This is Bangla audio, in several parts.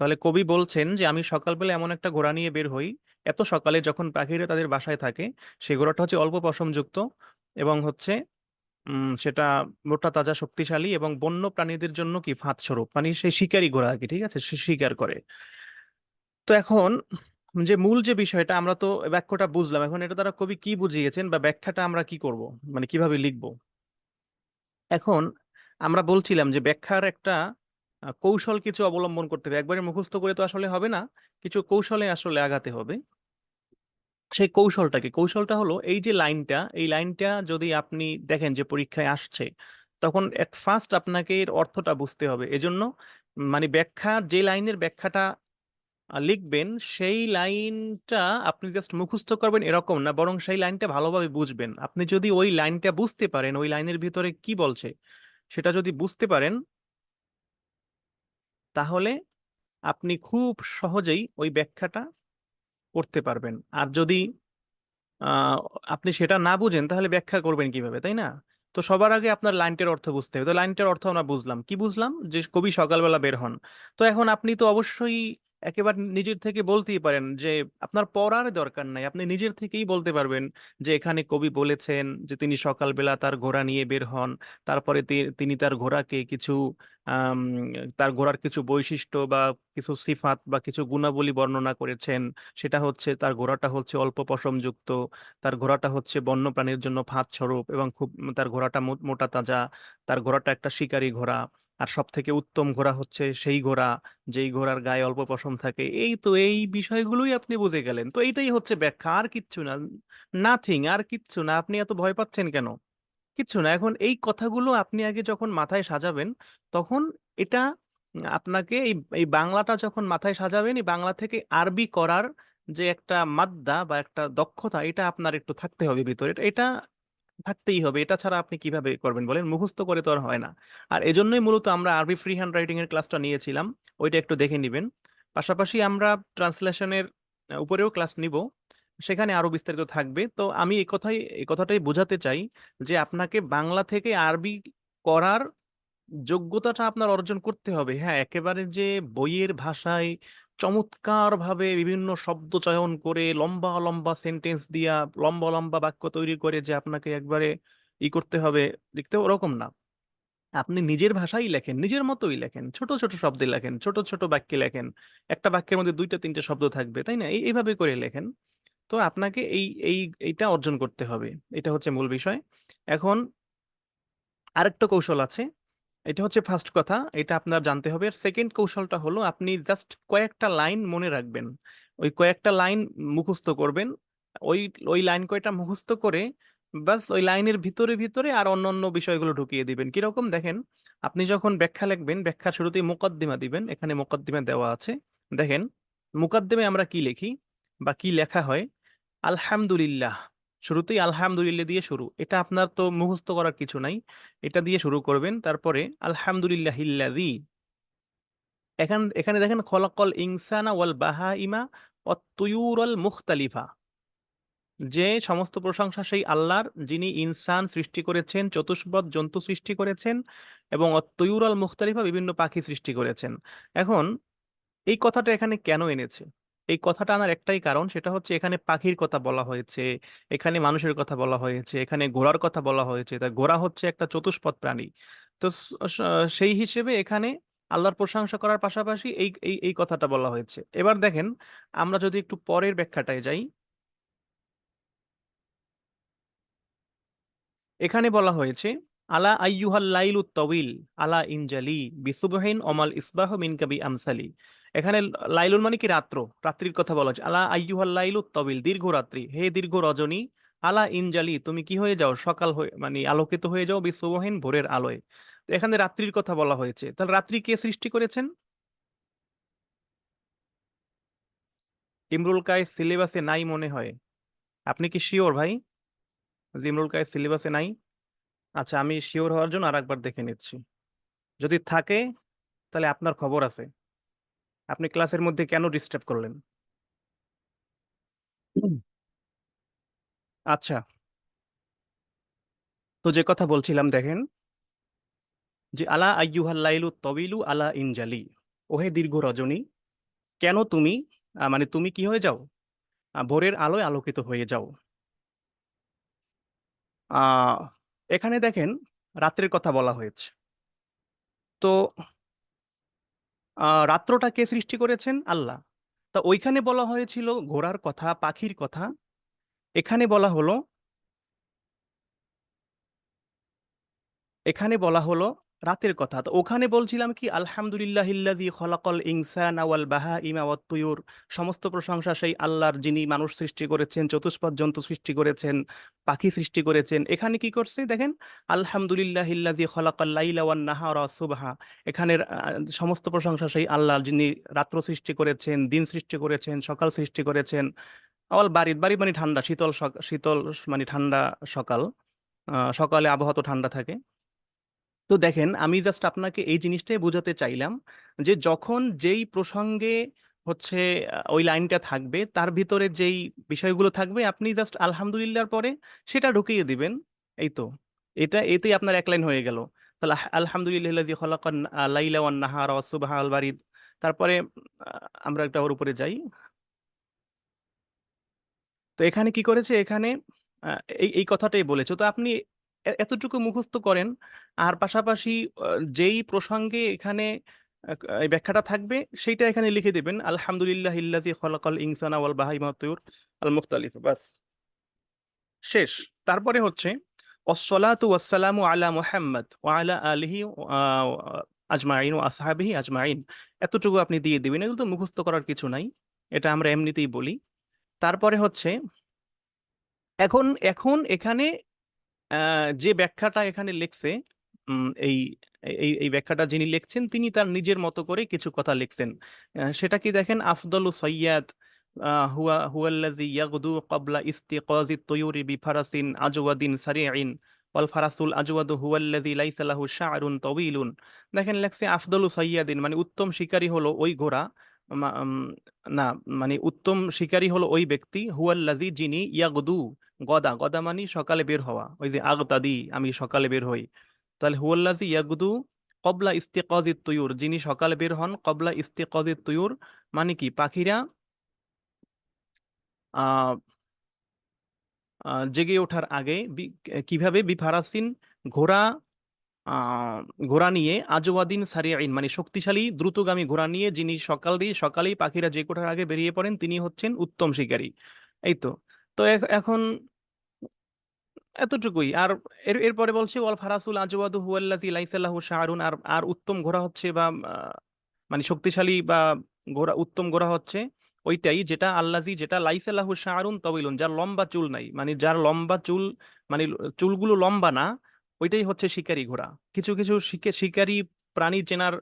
তাহলে কবি বলছেন যে, আমি সকালবেলা এমন একটা ঘোড়া নিয়ে বের হই। এত সকালে যখন পাখিরা তাদের বাসায় থাকে সেই ঘোড়াটা হচ্ছে অল্প পশমযুক্ত এবং হচ্ছে সেটা মোটা, তাজা, শক্তিশালী এবং বন্য প্রাণীদের জন্য কি ফাঁদ স্বরূপ মানে সেই শিকারী ঘোড়া আর কি, ঠিক আছে? সে শিকার করে। তো এখন যে মূল যে বিষয়টা, আমরা তো বাক্যটা বুঝলাম। এখন এটা তারা কবি কি বুঝিয়েছেন বা ব্যাখ্যাটা আমরা কি করব? মানে কীভাবে লিখব? এখন আমরা বলছিলাম যে, ব্যাখ্যার একটা কৌশল কিছু অবলম্বন করতে হবে। একবারে মুখস্থ করে তো আসলে হবে না, কিছু কৌশলে আসলে আগাতে হবে। সেই কৌশলটা কি কৌশলটা হলো এই যে লাইনটা, এই লাইনটা যদি আপনি দেখেন যে পরীক্ষায় আসছে, তখন এট ফার্স্ট আপনাকে এর অর্থটা বুঝতে হবে। এজন্য মানে ব্যাখ্যা, যে লাইনের ব্যাখ্যাটা লিখবেন, সেই লাইনটা আপনি জাস্ট মুখস্থ করবেন এরকম না, বরং সেই লাইনটা ভালোভাবে বুঝবেন। আপনি যদি ওই লাইনটা বুঝতে পারেন, ওই লাইনের ভিতরে কি বলছে, সেটা যদি বুঝতে পারেন তাহলে আপনি খুব সহজেই ওই ব্যাখ্যাটা করতে পারবেন। আর যদি আপনি সেটা না বুঝেন, তাহলে ব্যাখ্যা করবেন কীভাবে, তাই না? তো সবার আগে আপনার লাইনটার অর্থ বুঝতে হবে। তো লাইনটার অর্থ আমরা বুঝলাম। কি বুঝলাম? যে কবি সকালবেলা বের হন। তো এখন আপনি তো অবশ্যই একেবারে নিজের থেকে বলতেই পারেন যে, আপনার পড়ার দরকার নাই। আপনি নিজের থেকেই বলতে পারবেন যে, এখানে কবি বলেছেন যে, তিনি সকালবেলা তার ঘোড়া নিয়ে বের হন। তারপরে তিনি তার ঘোড়াকে কিছু তার ঘোড়ার কিছু বৈশিষ্ট্য বা কিছু সিফাত বা কিছু গুণাবলী বর্ণনা করেছেন। সেটা হচ্ছে, তার ঘোড়াটা হচ্ছে অল্প পশমযুক্ত। তার ঘোড়াটা হচ্ছে বন্যপ্রাণীর জন্য ফাঁদ স্বরূপ এবং খুব, তার ঘোড়াটা মোটা তাজা। তার ঘোড়াটা একটা শিকারী ঘোড়া। আর সব থেকে উত্তম ঘোড়া হচ্ছে সেই ঘোড়া, যেই ঘোড়ার গায়ে অল্প পশম থাকে। এই তো এই বিষয়গুলোই আপনি বুঝে গেলেন। তো এইটাই হচ্ছে ব্যাখ্যা। আর কিচ্ছু না নাথিং আর কিচ্ছু না। আপনি এত ভয় পাচ্ছেন কেন? কিচ্ছু না। এখন এই কথাগুলো আপনি আগে যখন মাথায় সাজাবেন, তখন এটা আপনাকে এই এই বাংলাটা যখন মাথায় সাজাবেন, এই বাংলা থেকে আরবি করার যে একটা মাদ্দা বা একটা দক্ষতা, এটা আপনার একটু থাকতে হবে ভিতরে। এটা থাকতেই হবে। এটা ছাড়া আপনি কীভাবে করবেন বলেন? মুখস্থ করে তো আর হয় না। আর এজন্যই মূলত আমরা আরবি ফ্রি হ্যান্ড রাইটিং এর ক্লাসটা নিয়েছিলাম। ওইটা একটু দেখে নিবেন। পাশাপাশি আমরা ট্রান্সলেশনের উপরেও ক্লাস নিব। সেখানে আরও বিস্তারিত থাকবে। তো আমি এই কথাই, এই কথাটাই বোঝাতে চাই যে আপনাকে বাংলা থেকে আরবি করার যোগ্যতাটা আপনার অর্জন করতে হবে। হ্যাঁ একেবারে যে বইয়ের ভাষায় চমৎকার ভাবে বিভিন্ন শব্দ চয়ন করে লম্বা লম্বা সেন্টেন্স দিয়া লম্বা লম্বা বাক্য তৈরি করে যে আপনাকে একবারে ই করতে হবে, লিখতে ওরকম না। আপনি নিজের ভাষাই লেখেন, নিজের মতোই লেখেন, ছোট ছোট শব্দে লেখেন, ছোট ছোট বাক্যে লেখেন, একটা বাক্যের মধ্যে দুইটা, তিনটা শব্দ থাকবে, তাই না? এইভাবে করে লেখেন। তো আপনাকে এই এই, এইটা অর্জন করতে হবে, এটা হচ্ছে মূল বিষয়। এখন আরেকটা কৌশল আছে এটা হচ্ছে ফার্স্ট কথা, এটা আপনার জানতে হবে। আর সেকেন্ড কৌশলটা হলো, আপনি জাস্ট কয়েকটা লাইন মনে রাখবেন। ওই কয়েকটা লাইন মুখস্থ করবেন। ওই ওই লাইন কয়টা মুখস্থ করে বাস ওই লাইনের ভিতরে ভিতরে আর অন্য অন্য বিষয়গুলো ঢুকিয়ে দিবেন। কীরকম? দেখেন, আপনি যখন ব্যাখ্যা লিখবেন, ব্যাখ্যার শুরুতেই মোকদ্দিমা দিবেন। এখানে মোকদ্দিমা দেওয়া আছে। দেখেন মুকদ্দিমে আমরা কি লিখি বা কি লেখা হয়? আলহামদুলিল্লাহ। শুরুতেই আলহামদুলিল্লাহ দিয়ে শুরু। এটা আপনার তো মুখস্থ করার কিছু নাই। এটা দিয়ে শুরু করবেন। তারপরে আলহামদুলিল্লাহিল্লাযী। এখান, এখানে দেখেন, খলাকল ইনসানা ওয়াল বাহাইমা অত্তুয়ুরাল মুখতালিফা। যে সমস্ত প্রশংসা সেই আল্লাহর, যিনি ইনসান সৃষ্টি করেছেন, চতুষ্পদ জন্তু সৃষ্টি করেছেন এবং অত্তুয়ুরাল মুখতালিফা বিভিন্ন পাখি সৃষ্টি করেছেন। এখন এই কথাটা এখানে কেন এনেছে? এই কথাটা আনার একটাই কারণ, সেটা হচ্ছে এখানে পাখির কথা বলা হয়েছে, এখানে মানুষের কথা বলা হয়েছে, এখানে ঘোড়ার কথা বলা হয়েছে। তা ঘোড়া হচ্ছে একটা চতুষ্পদ প্রাণী। তো সেই হিসেবে এখানে আল্লাহর প্রশংসা করার পাশাপাশি এই এই এই কথাটা বলা হয়েছে। এবার দেখেন, আমরা যদি একটু পরের ব্যাখ্যাটায় যাই। এখানে বলা হয়েছে, আলা আইয়ুহাল লাইলু তবিল আলা ইনজালি, বিসুবহিন অমাল ইসবাহ মিনকাবি আমসালি। এখানে লাইলুল মানে কি রাত্র? রাত্রির কথা বলা হচ্ছে। আলা আইয়ুহাল লাইলু তবিল, দীর্ঘ রাত্রি। হে দীর্ঘ রজনী, আলা ইনজালি, তুমি কি হয়ে যাও? সকাল হয়ে মানে আলোকিত হয়ে যাও বিসুবহিন ভোরের আলোয়। তো এখানে রাত্রির কথা বলা হয়েছে। তাহলে রাত্রি কে সৃষ্টি করেছেন? ইমরুল কায়েস সিলেবাসে নাই মনে হয়। আপনি কি শিওর ভাই? ইমরুল কায়েস সিলেবাসে নাই আচ্ছা আমি শিওর হওয়ার জন্য আরেকবার দেখে নিচ্ছি। যদি থাকে, তাহলে আপনার খবর আছে। আপনি ক্লাসের মধ্যে কেন ডিস্টার্ব করলেন? আচ্ছা। তো যে কথা বলছিলাম দেখেন যে আলা আইয়ুহাল লাইলু তবিলু আলা ইনজালি ওহে দীর্ঘ রজনী কেন তুমি মানে তুমি কি হয়ে যাও? ভোরের আলোয় আলোকিত হয়ে যাও। এখানে দেখেন রাত্রের কথা বলা হয়েছে। তো রাত্রটা কে সৃষ্টি করেছেন? আল্লাহ। তা ওইখানে বলা হয়েছিল ঘোড়ার কথা, পাখির কথা। এখানে বলা হলো, এখানে বলা হলো রাতের কথা। তো ওখানে বলছিলাম কি আলহামদুলিল্লাহ ইল্লাযী খলাকল ইনসানা ওয়াল বাহাইমা ওয়াত তুয়ুর। সমস্ত প্রশংসা সেই আল্লাহর যিনি মানুষ সৃষ্টি করেছেন, চতুষ্পদ জন্তু সৃষ্টি করেছেন, পাখি সৃষ্টি করেছেন। এখানে কি করছে দেখেন? আলহামদুলিল্লাহ ইল্লাযী খলাকাল লাইলা ওয়ান নাহারা সুবহা। এখানের সমস্ত প্রশংসা সেই আল্লাহর যিনি রাত্র সৃষ্টি করেছেন, দিন সৃষ্টি করেছেন, সকাল সৃষ্টি করেছেন। অল বাড়ি বাড়ি মানে ঠান্ডা, শীতল শীতল মানে ঠান্ডা সকাল। সকালে আবহাওয়া তো ঠান্ডা থাকে। তো দেখেন, আমি জাস্ট আপনাকে এই জিনিসটাই বোঝাতে চাইলাম যে যখন যেই প্রসঙ্গে হচ্ছে ওই লাইনটা থাকবে, তার ভিতরে যেই বিষয়গুলো থাকবে, আপনি জাস্ট আলহামদুলিল্লাহর পরে সেটা ঢুকিয়ে দিবেন। এই তো, এটা, এতেই আপনার এক লাইন হয়ে গেল। তাহলে আলহামদুলিল্লাহ বারিদ। তারপরে আমরা একটা ওর উপরে যাই। তো এখানে কি করেছে? এখানে এই এই কথাটাই বলেছে। তো আপনি এতটুকু মুখস্থ করেন। আর পাশাপাশি যেই প্রসঙ্গে এখানে ব্যাখ্যাটা থাকবে, সেইটা এখানে লিখে দেবেন, আলহামদুলিল্লাহ ইল্লাজি খলাকাল ইনসানা ওয়াল বাহাইমা তুয়ুর আল মুখতালিফ বাস। শেষ। তারপরে হচ্ছে ওয়াসসালাতু ওয়াসসালামু আলা মুহাম্মদ ওয়া আলা আলিহি আজমাইন ও আসহাবিহি আজমাইন এতটুকু আপনি দিয়ে দিবেন। এগুলো তো মুখস্থ করার কিছু নাই, এটা আমরা এমনিতেই বলি। তারপরে হচ্ছে, এখন এখন এখানে যে ব্যাখ্যাটা এখানে লিখছে এই এই এই ব্যাখ্যাটা যিনি লিখছেন, তিনি তার নিজের মতো করে কিছু কথা লিখছেন। সেটা কি দেখেন? আফদলু সৈয়াদ হুয়া, হুয়াল্লাযী ইয়াগদু ক্বাবলা ইস্তিকাযি তুয়ুরি বিফারাসিন আজওয়াদিন সারিইন ওয়াল ফারাসুল আজওয়াদু হুয়াল্লাযী লাইসা লাহু শা'রুন তাওয়ীলুন। দেখেন লেখছে আফদলু সৈয়াদিন মানে উত্তম শিকারী হলো ওই ঘোড়া। না মানে উত্তম শিকারী হলো ওই ব্যক্তি হুয়াল্লাযী যিনি ইয়াগদু, গদা গদা মানে সকালে বের হওয়া, ওই যে আগতাদি, আমি সকালে বের হই। তাহলে হুয়াল্লাজি ইয়াগুদু কবলা ইস্তিকাজিত তুয়ুর, যিনি সকালে বের হন, কবলা ইস্তিকাজিত তুয়ুর মানে কি? পাখিরা জেগে ওঠার আগে কীভাবে বিফারাসিন ঘোড়া ঘোড়া নিয়ে আজওয়াদিন সারিয়াইন মানে শক্তিশালী, দ্রুতগামী ঘোড়া নিয়ে যিনি সকাল দিয়ে সকালেই পাখিরা যে ওঠার আগে বেরিয়ে পড়েন, তিনি হচ্ছেন উত্তম শিকারী। এই তো। তো এখন এতটুকুই। আর এর, এরপরে বলছে, ওয়াল ফারাসুল আজওয়াদু হুয়াল্লাযী লাইসা লাহু শাআরুন আর আর উত্তম ঘোড়া হচ্ছে বা মানে শক্তিশালী বা ঘোড়া, উত্তম ঘোড়া হচ্ছে ওইটাই যেটা আল্লাজি যেটা লাইসা লাহু শাআরুন তাওয়িলুন যার লম্বা চুল নাই। মানে যার লম্বা চুল মানে চুলগুলো লম্বা না ওইটাই হচ্ছে শিকারী ঘোড়া। কিছু কিছু শিকে- শিকারী প্রাণী চেনার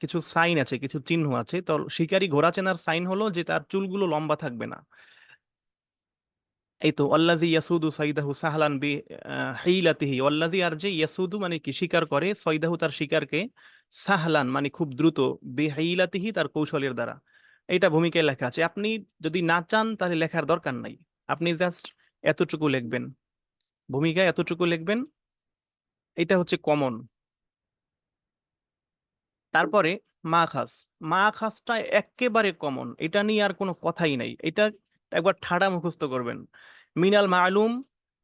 কিছু সাইন আছে কিছু চিহ্ন আছে। তো শিকারী ঘোড়া চেনার সাইন হলো যে তার চুলগুলো লম্বা থাকবে না। এই তো অল্লাজি ইয়াসুদু সৈদাহু সাহলান বি আহ, হিলাতিহি অল্লাজি আর যে ইয়াসুদু মানে কি শিকার করে সৈদাহু তার শিকারকে সাহলান মানে খুব দ্রুত বি হিলাতিহি তার কৌশলের দ্বারা। এইটা ভূমিকায় লেখা আছে। আপনি যদি না চান তাহলে লেখার দরকার নাই। আপনি জাস্ট এতটুকু লিখবেন। ভূমিকায় এতটুকু লিখবেন। এটা হচ্ছে কমন তারপরে মা খাস মা খাসটা একেবারে কমন এটা নিয়ে আর কোনো কথাই নাই। এটা একবার ঠাড়া মুখস্থ করবেন। মিনাল মালুম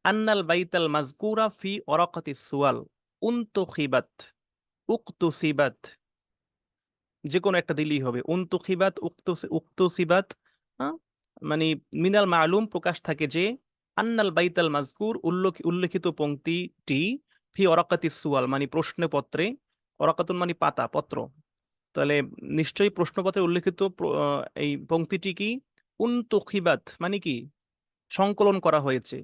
আন্নাল বাইতাল মাজকুরা ফি ওরাকাতি সুয়াল। উনতুখিবাত, উকতুসিবাত। যে কোনো একটা দিলেই হবে। উনতুখিবাত উক্তু উক্তুসিবাত হ্যাঁ? মানে মিনাল মালুম প্রকাশ থাকে যে আন্নাল বাইতাল মাজকুর উল্লেখ, উল্লেখিত পংক্তিটি ফি ওরাকাতি সুয়াল মানে প্রশ্নপত্রে, অরাকাতুন মানে পাতা, পত্র। তাহলে নিশ্চয়ই প্রশ্নপত্রে উল্লেখিত এই পংক্তিটি কি? উনতুখিবাত মানে কি? সংকলন করা হয়েছে।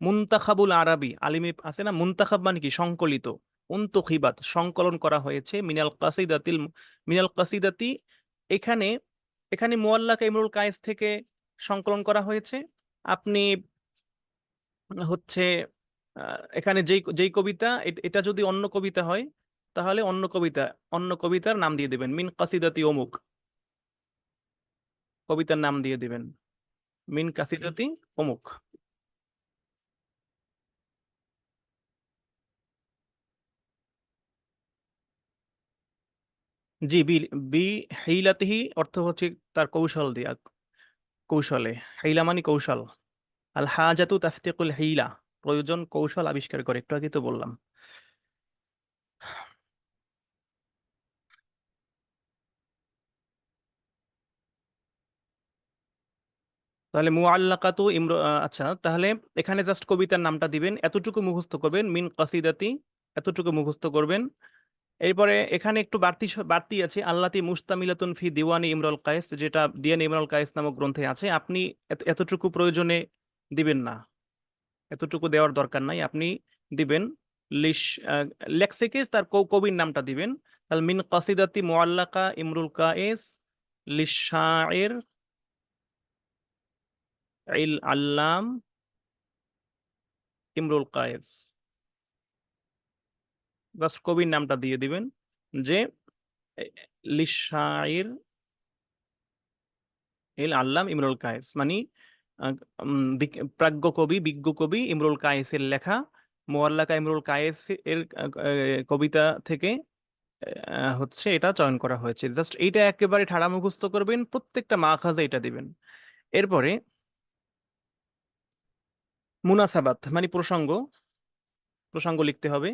মুন্তাখাবুল আরাবি, আলিমে আছে না? মুন্তাখাব মানে কি? সংকলিত। উনতুখিবাত, সংকলন করা হয়েছে, মিনাল কাসিদাতিল, মিনাল কাসিদাতি, এখানে এখানে মুআল্লাকা ইমরুল কায়েস থেকে সংকলন করা হয়েছে। আপনি হচ্ছে এখানে যেই যেই কবিতা এটা যদি অন্য কবিতা হয়, তাহলে অন্য কবিতা, অন্য কবিতার নাম দিয়ে দেবেন, মিন কাসিদাতি অমুক। কবিতার নাম দিয়ে দিবেন, মিন কাসিদাতি অমুক। জি, বি বি, হিলাতিহি অর্থ হচ্ছে তার কৌশল দিয়া, কৌশলে, হিলা মানে কৌশল। আল হাজাতু তাফতিকুল হিলা। প্রয়োজন কৌশল আবিষ্কার করে, একটু আগে তো বললাম। তাহলে মুআল্লাকাতু ইমর আচ্ছা তাহলে এখানে জাস্ট কবিতার নামটা দিবেন, এতটুকু মুখস্থ করবেন, মিন কাসিদাতি, এতটুকু মুখস্থ করবেন। এরপরে এখানে একটু বাড়তি বাড়তি আছে, আল্লাতি মুস্তামিলাতুন ফি দিওয়ানি ইমরুল কায়েস, যেটা দিয়ান ইমরুল কায়েস নামক গ্রন্থে আছে, আপনি এতটুকু প্রয়োজনে দিবেন না। এতটুকু দেওয়ার দরকার নাই। আপনি দিবেন লিশ লেক্সিকে তার কবির নামটা দিবেন। তাহলে মিন কাসিদাতি মুআল্লাকা ইমরুল কায়েস লিশায়ের ইল আল্লাম ইমরুল কায়েস। জাস্ট কবির নামটা দিয়ে দিবেন যে লিশায়ের ইল আল্লাম ইমরুল কায়েস। মানে প্রাজ্ঞ কবি, বিজ্ঞ কবি ইমরুল কায়েসের লেখা। মোয়াল্লাকা ইমরুল কায়েস এর কবিতা থেকে হচ্ছে এটা চয়ন করা হয়েছে। জাস্ট এইটা একেবারে ঠাড়া মুখস্থ করবেন, প্রত্যেকটা মা মাখাজে এটা দিবেন। এরপরে মুনাসাবাত মানে প্রসঙ্গ প্রসঙ্গ লিখতে হবে।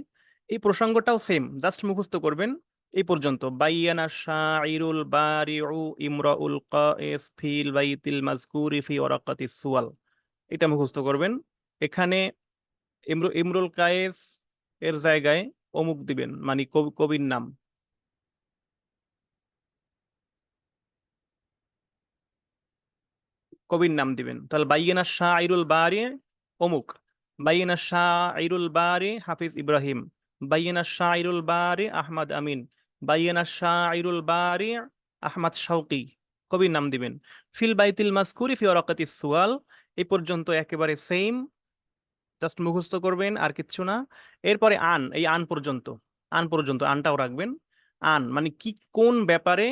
এই প্রসঙ্গটাও সেম জাস্ট মুখস্থ করবেন। এই পর্যন্ত। বাইয়ানা শাইরুল বারিউ ইমরাউল কায়েস ফিল বাইতিল মাজকুরি ফি ওয়ারাকাতিস সুয়াল। এটা মুখস্থ করবেন। এখানে ইমরু, ইমরুল কায়েস এর জায়গায় অমুক দিবেন মানে কবি, কবির নাম। কবির নাম দিবেন। তাহলে বাইয়ানা শাইরুল বারি অমুক। বাইয়ানা শাইরুল বারি হাফিজ ইব্রাহিম। বাইয়ানা শাইরুল বারি আহমদ আমিন। বাইয়ানা শাইরুল বারি আহমদ শৌকি কবির নাম দিবেন। ফিল বাইতিল মাসকুরি ফি ওয়ারাকাতিস সুয়াল, এ পর্যন্ত একেবারে সেম জাস্ট মুখস্থ করবেন, আর কিচ্ছু না। এরপরে আন, এই আন পর্যন্ত আন পর্যন্ত, আনটাও রাখবেন। আন মানে কি, কোন ব্যাপারে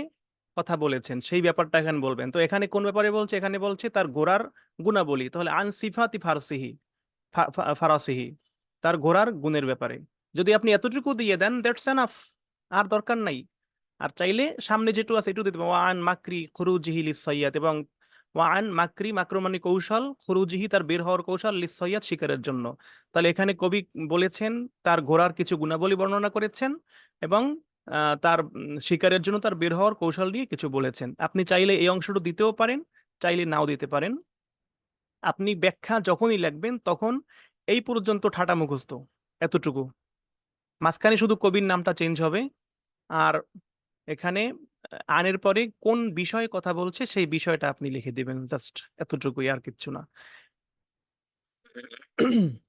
কথা বলেছেন, সেই ব্যাপারটা এখানে বলবেন। তো এখানে কোন ব্যাপারে বলছে? এখানে বলছে তার ঘোড়ার গুণাবলী। তাহলে আন সিফাতি ফারসিহি ফারাসিহি, তার ঘোড়ার গুণের ব্যাপারে। যদি আপনি এতটুকু দিয়ে দেন দ্যাটস এনাফ আর দরকার নাই। আর চাইলে সামনে যেটু আছে এটু দিতে পারেন ওয়ান মাকরি খুরুজিহি লিসাইয়াত এবং ওয়ান মাকরি মাক্রমানি কৌশল খুরুজিহি তার বের হওয়ার কৌশল লিসাইয়াত শিকারের জন্য। তাহলে এখানে কবি বলেছেন, তার ঘোড়ার কিছু গুণাবলী বর্ণনা করেছেন এবং তার শিকারের জন্য তার বের হওয়ার কৌশল নিয়ে কিছু বলেছেন। আপনি চাইলে এই অংশটা দিতেও পারেন, চাইলে নাও দিতে পারেন। আপনি ব্যাখ্যা যখনই লিখবেন তখন এই পর্যন্ত ঠাটা মুখস্থ, এতটুকু। মাঝখানে শুধু কবির নামটা চেঞ্জ হবে। আর এখানে আনের পরে কোন বিষয়ে কথা বলছে সেই বিষয়টা আপনি লিখে দিবেন, জাস্ট এতটুকুই আর কিচ্ছু না।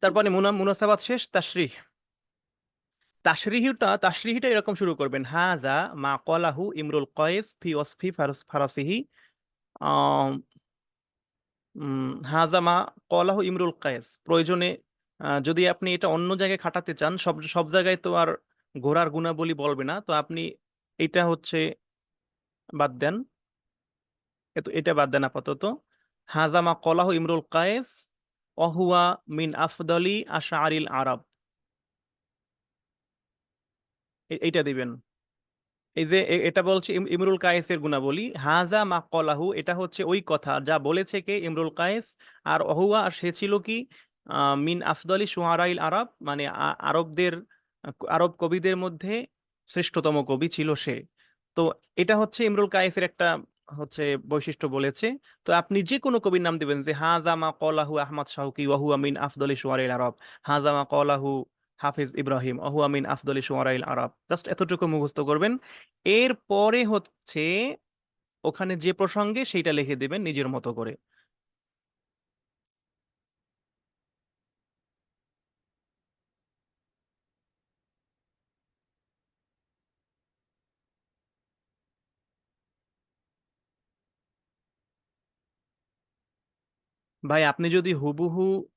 তারপরে মুনা, মুনাসাবাত শেষ, তাশরিহ। তাশরিহটা তাশরিহটা এরকম শুরু করবেন হা যা মা কলাহু ইমরুল কয়েস ফি ওয়াসফি ফারস, ফারাসিহি। হাজা মা কলাহু ইমরুল কায়েস প্রয়োজনে যদি আপনি এটা অন্য জায়গায় খাটাতে চান, সব সব জায়গায় তো আর ঘোড়ার গুণাবলী বলবে না, তো আপনি এটা হচ্ছে বাদ দেন। এটা বাদ দেন আপাতত। হাজা মা কলাহু ইমরুল কায়েস অহুয়া মিন আফদলি আশারিল আরব। এইটা দিবেন। এই যে এটা বলছে ইম- ইমরুল কায়েসের গুণাবলী। হাজা মা কলাহু, এটা হচ্ছে ওই কথা, যা বলেছে কে ইমরুল কায়েস, আর অহুয়া সে ছিল কি? মিন আফদলি সুহারাইল আরব মানে আরবদের আরব কবিদের মধ্যে শ্রেষ্ঠতম কবি ছিল সে। তো এটা হচ্ছে ইমরুল কায়েসের একটা হচ্ছে বৈশিষ্ট্য বলেছে। তো আপনি যে কোনো কবির নাম দিবেন যে হাজা মা কলাহু আহমদ শাহুকি ওয়াহু আমিন আফদলি সুহারাইল আরব। হাজা মা কলাহু হাফিজ ইব্রাহিম ওহু আমিন আফদলি সুহারাইল আরব। জাস্ট এতটুকু মুখস্থ করবেন। এর পরে হচ্ছে ওখানে যে প্রসঙ্গে সেইটা লিখে দেবেন নিজের মতো করে। ভাই, আপনি যদি হুবহু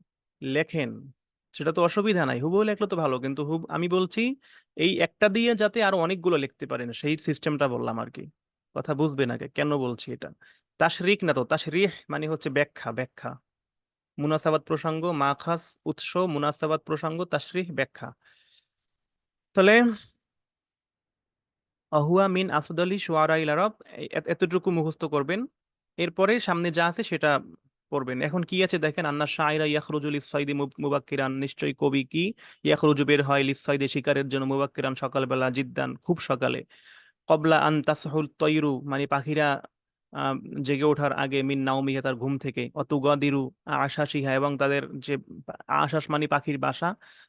লেখেন, সেটা তো অসুবিধা নাই। হুবহু লেখলে তো ভালো, কিন্তু হুব, আমি বলছি এই একটা দিয়ে যাতে আরও অনেকগুলো লিখতে পারেন, সেই সিস্টেমটা বললাম আর কি কথা বুঝবেন আগে, কেন বলছি এটা? তাশরিক না তো, তাশরিহ মানে হচ্ছে ব্যাখ্যা ব্যাখ্যা। মুনাসাবাত প্রসঙ্গ, মাখাস, উৎস, মুনাসাবাত প্রসঙ্গ, তাশরিহ, ব্যাখ্যা। তাহলে অহুয়া মিন আফদলি শুআরাইল আরব এত- এতটুকু মুখস্থ করবেন। এরপরে সামনে যা আছে সেটা পড়বেন। এখন কি আছে দেখেন? আন্না শায়রা ইয়াখরুজুল ইসসাইদি মুবাক্কিরান। নিশ্চয়ই কবি কি? ইয়াখরুজু বের হয় লিসসাইদি শিকারের জন্য মুবাক্কিরান সকালবেলা, জিদ্দান, খুব সকালে। কবলা আন তাসহুল তৈরু মানে পাখিরা জেগে ওঠার আগে মিন নাওমিহা তার ঘুম থেকে। অতুগাদিরু আশাসিহা এবং তাদের যে আশাস মানে পাখির বাসা,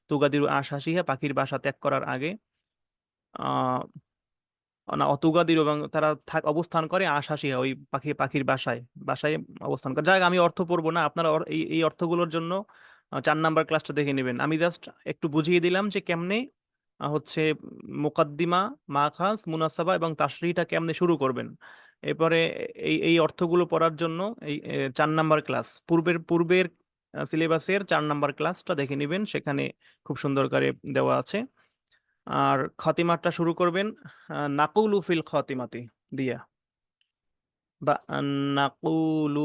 তুগাদিরু আশাসিহা পাখির বাসা ত্যাগ করার আগে না, অতুগাদির এবং তারা থাক, অবস্থান করে আশাসিহা ওই পাখি, পাখির বাসায় বাসায় অবস্থান করে। যাই আমি অর্থ পড়ব না, আপনারা এই এই অর্থগুলোর জন্য চার নাম্বার ক্লাসটা দেখে নেবেন। আমি জাস্ট একটু বুঝিয়ে দিলাম যে কেমনে হচ্ছে মুকাদ্দিমা মাখাস মুনাসাবা এবং তাশরিহটা কেমনে শুরু করবেন। এরপরে এই এই অর্থগুলো পড়ার জন্য এই চার নাম্বার ক্লাস, পূর্বের পূর্বের সিলেবাসের চার নাম্বার ক্লাসটা দেখে নেবেন, সেখানে খুব সুন্দর করে দেওয়া আছে। আর খাতিমাটা শুরু করবেন নাকুলু ফিল খাতিমাতি দিয়া। বা, নাকুলু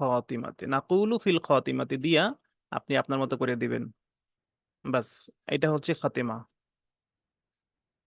খাতিমাতি, নাকুলু ফিল খাতিমাতি দিয়া আপনি আপনার মতো করে দিবেন। বাস, এটা হচ্ছে খাতিমা।